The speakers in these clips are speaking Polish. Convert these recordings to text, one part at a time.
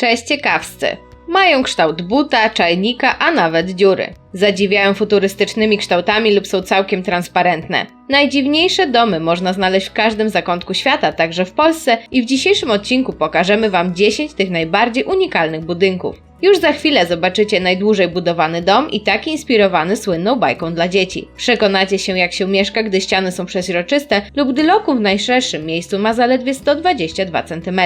Cześć ciekawscy! Mają kształt buta, czajnika, a nawet dziury. Zadziwiają futurystycznymi kształtami lub są całkiem transparentne. Najdziwniejsze domy można znaleźć w każdym zakątku świata, także w Polsce i w dzisiejszym odcinku pokażemy Wam 10 tych najbardziej unikalnych budynków. Już za chwilę zobaczycie najdłużej budowany dom i taki inspirowany słynną bajką dla dzieci. Przekonacie się jak się mieszka, gdy ściany są przeźroczyste lub gdy lokum w najszerszym miejscu ma zaledwie 122 cm.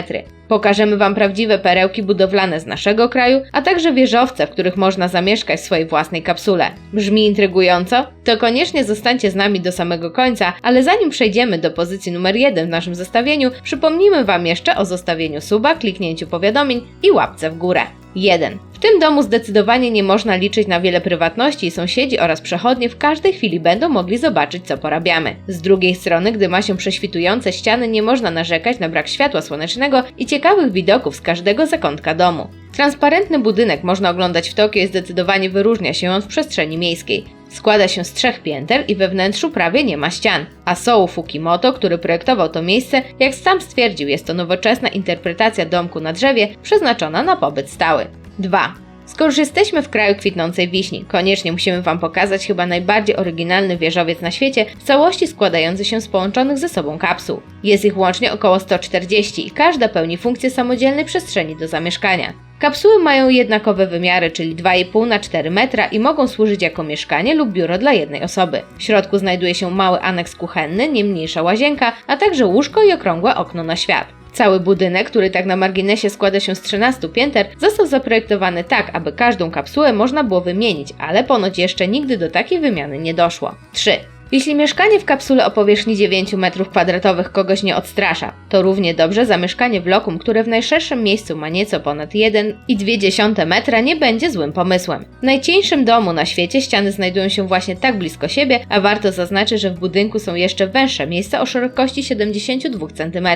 Pokażemy Wam prawdziwe perełki budowlane z naszego kraju, a także wieżowce, w których można zamieszkać w swojej własnej kapsule. Brzmi intrygująco? To koniecznie zostańcie z nami do samego końca, ale zanim przejdziemy do pozycji numer 1 w naszym zestawieniu, przypomnimy Wam jeszcze o zostawieniu suba, kliknięciu powiadomień i łapce w górę. 1. W tym domu zdecydowanie nie można liczyć na wiele prywatności i sąsiedzi oraz przechodnie w każdej chwili będą mogli zobaczyć, co porabiamy. Z drugiej strony, gdy ma się prześwitujące ściany, nie można narzekać na brak światła słonecznego i ciekawych widoków z każdego zakątka domu. Transparentny budynek można oglądać w Tokio i zdecydowanie wyróżnia się on w przestrzeni miejskiej. Składa się z trzech pięter i we wnętrzu prawie nie ma ścian. A Sou Fukimoto, który projektował to miejsce, jak sam stwierdził, jest to nowoczesna interpretacja domku na drzewie przeznaczona na pobyt stały. 2. Skoro już jesteśmy w kraju kwitnącej wiśni, koniecznie musimy Wam pokazać chyba najbardziej oryginalny wieżowiec na świecie, w całości składający się z połączonych ze sobą kapsuł. Jest ich łącznie około 140 i każda pełni funkcję samodzielnej przestrzeni do zamieszkania. Kapsuły mają jednakowe wymiary, czyli 2,5 na 4 metra i mogą służyć jako mieszkanie lub biuro dla jednej osoby. W środku znajduje się mały aneks kuchenny, nie mniejsza łazienka, a także łóżko i okrągłe okno na świat. Cały budynek, który tak na marginesie składa się z 13 pięter, został zaprojektowany tak, aby każdą kapsułę można było wymienić, ale ponoć jeszcze nigdy do takiej wymiany nie doszło. 3. Jeśli mieszkanie w kapsule o powierzchni 9 m2 kogoś nie odstrasza, to równie dobrze zamieszkanie w lokum, które w najszerszym miejscu ma nieco ponad 1,2 metra nie będzie złym pomysłem. W najcieńszym domu na świecie ściany znajdują się właśnie tak blisko siebie, a warto zaznaczyć, że w budynku są jeszcze węższe miejsca o szerokości 72 cm.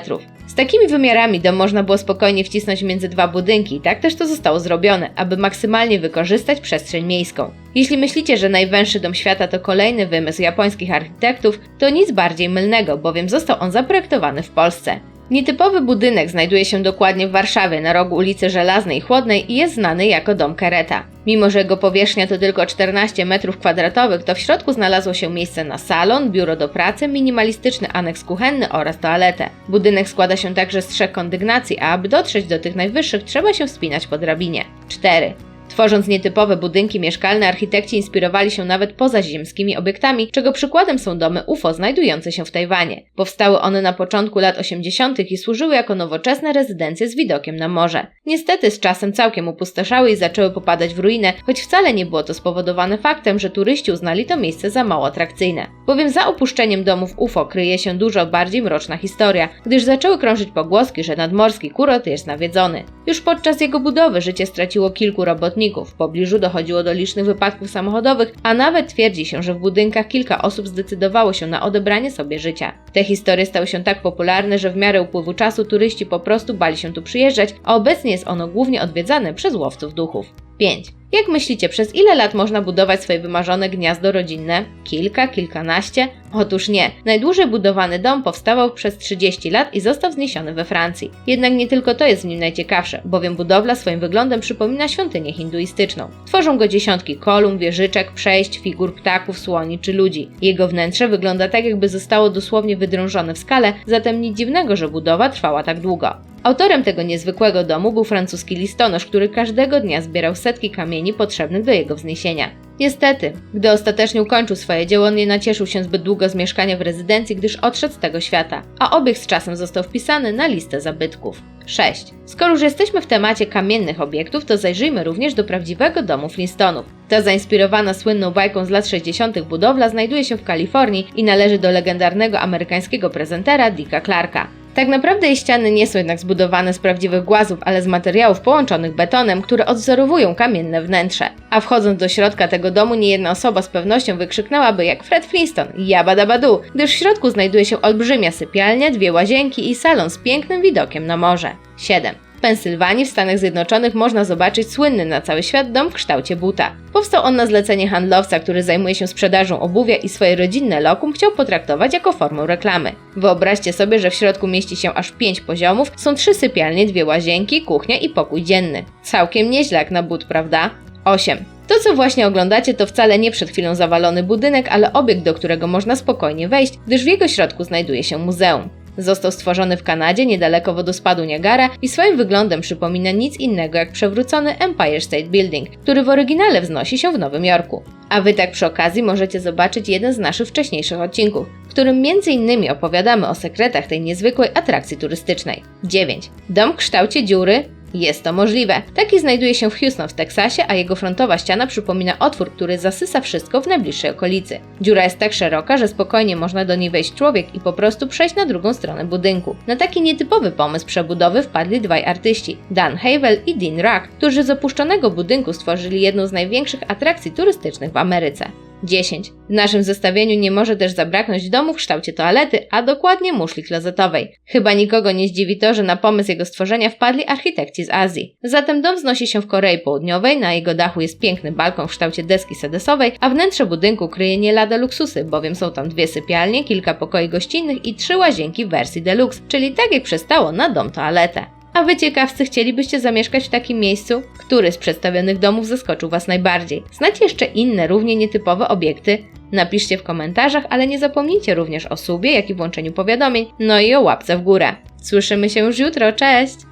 Z takimi wymiarami dom można było spokojnie wcisnąć między dwa budynki i tak też to zostało zrobione, aby maksymalnie wykorzystać przestrzeń miejską. Jeśli myślicie, że najwęższy dom świata to kolejny wymysł japońskich architektów, to nic bardziej mylnego, bowiem został on zaprojektowany w Polsce. Nietypowy budynek znajduje się dokładnie w Warszawie, na rogu ulicy Żelaznej i Chłodnej i jest znany jako Dom Kereta. Mimo, że jego powierzchnia to tylko 14 m2, to w środku znalazło się miejsce na salon, biuro do pracy, minimalistyczny aneks kuchenny oraz toaletę. Budynek składa się także z trzech kondygnacji, a aby dotrzeć do tych najwyższych trzeba się wspinać po drabinie. 4. Tworząc nietypowe budynki mieszkalne, architekci inspirowali się nawet pozaziemskimi obiektami, czego przykładem są domy UFO znajdujące się w Tajwanie. Powstały one na początku lat 80. i służyły jako nowoczesne rezydencje z widokiem na morze. Niestety z czasem całkiem opustoszały i zaczęły popadać w ruinę, choć wcale nie było to spowodowane faktem, że turyści uznali to miejsce za mało atrakcyjne. Bowiem za opuszczeniem domów UFO kryje się dużo bardziej mroczna historia, gdyż zaczęły krążyć pogłoski, że nadmorski kurort jest nawiedzony. Już podczas jego budowy życie straciło kilku robotników, w pobliżu dochodziło do licznych wypadków samochodowych, a nawet twierdzi się, że w budynkach kilka osób zdecydowało się na odebranie sobie życia. Te historie stały się tak popularne, że w miarę upływu czasu turyści po prostu bali się tu przyjeżdżać, a obecnie jest ono głównie odwiedzane przez łowców duchów. 5. Jak myślicie, przez ile lat można budować swoje wymarzone gniazdo rodzinne? Kilka, kilkanaście? Otóż nie. Najdłużej budowany dom powstawał przez 30 lat i został wzniesiony we Francji. Jednak nie tylko to jest w nim najciekawsze, bowiem budowla swoim wyglądem przypomina świątynię hinduistyczną. Tworzą go dziesiątki kolumn, wieżyczek, przejść, figur ptaków, słoni czy ludzi. Jego wnętrze wygląda tak, jakby zostało dosłownie wydrążone w skale, zatem nic dziwnego, że budowa trwała tak długo. Autorem tego niezwykłego domu był francuski listonosz, który każdego dnia zbierał setki kamieni potrzebnych do jego wzniesienia. Niestety, gdy ostatecznie ukończył swoje dzieło, nie nacieszył się zbyt długo z mieszkania w rezydencji, gdyż odszedł z tego świata, a obiekt z czasem został wpisany na listę zabytków. 6. Skoro już jesteśmy w temacie kamiennych obiektów, to zajrzyjmy również do prawdziwego domu Flintstonów. Ta zainspirowana słynną bajką z lat 60. budowla znajduje się w Kalifornii i należy do legendarnego amerykańskiego prezentera Dicka Clarka. Tak naprawdę jej ściany nie są jednak zbudowane z prawdziwych głazów, ale z materiałów połączonych betonem, które odwzorowują kamienne wnętrze. A wchodząc do środka tego domu, niejedna osoba z pewnością wykrzyknęłaby jak Fred Flintstone jabadabadu, gdyż w środku znajduje się olbrzymia sypialnia, dwie łazienki i salon z pięknym widokiem na morze. 7. W Pensylwanii w Stanach Zjednoczonych można zobaczyć słynny na cały świat dom w kształcie buta. Powstał on na zlecenie handlowca, który zajmuje się sprzedażą obuwia i swoje rodzinne lokum chciał potraktować jako formę reklamy. Wyobraźcie sobie, że w środku mieści się aż 5 poziomów, są trzy sypialnie, dwie łazienki, kuchnia i pokój dzienny. Całkiem nieźle jak na but, prawda? 8. To, co właśnie oglądacie, to wcale nie przed chwilą zawalony budynek, ale obiekt, do którego można spokojnie wejść, gdyż w jego środku znajduje się muzeum. Został stworzony w Kanadzie, niedaleko wodospadu Niagara i swoim wyglądem przypomina nic innego jak przewrócony Empire State Building, który w oryginale wznosi się w Nowym Jorku. A wy tak przy okazji możecie zobaczyć jeden z naszych wcześniejszych odcinków, w którym m.in. opowiadamy o sekretach tej niezwykłej atrakcji turystycznej. 9. Dom w kształcie dziury jest to możliwe. Taki znajduje się w Houston w Teksasie, a jego frontowa ściana przypomina otwór, który zasysa wszystko w najbliższej okolicy. Dziura jest tak szeroka, że spokojnie można do niej wejść człowiek i po prostu przejść na drugą stronę budynku. Na taki nietypowy pomysł przebudowy wpadli dwaj artyści, Dan Havel i Dean Ruck, którzy z opuszczonego budynku stworzyli jedną z największych atrakcji turystycznych w Ameryce. 10. W naszym zestawieniu nie może też zabraknąć domu w kształcie toalety, a dokładnie muszli klozetowej. Chyba nikogo nie zdziwi to, że na pomysł jego stworzenia wpadli architekci z Azji. Zatem dom wznosi się w Korei Południowej, na jego dachu jest piękny balkon w kształcie deski sedesowej, a wnętrze budynku kryje nie lada luksusy, bowiem są tam dwie sypialnie, kilka pokoi gościnnych i trzy łazienki w wersji deluxe, czyli tak jak przystało na dom toaletę. A wy ciekawcy chcielibyście zamieszkać w takim miejscu? Który z przedstawionych domów zaskoczył Was najbardziej? Znacie jeszcze inne, równie nietypowe obiekty? Napiszcie w komentarzach, ale nie zapomnijcie również o subie, jak i włączeniu powiadomień, no i o łapce w górę. Słyszymy się już jutro, cześć!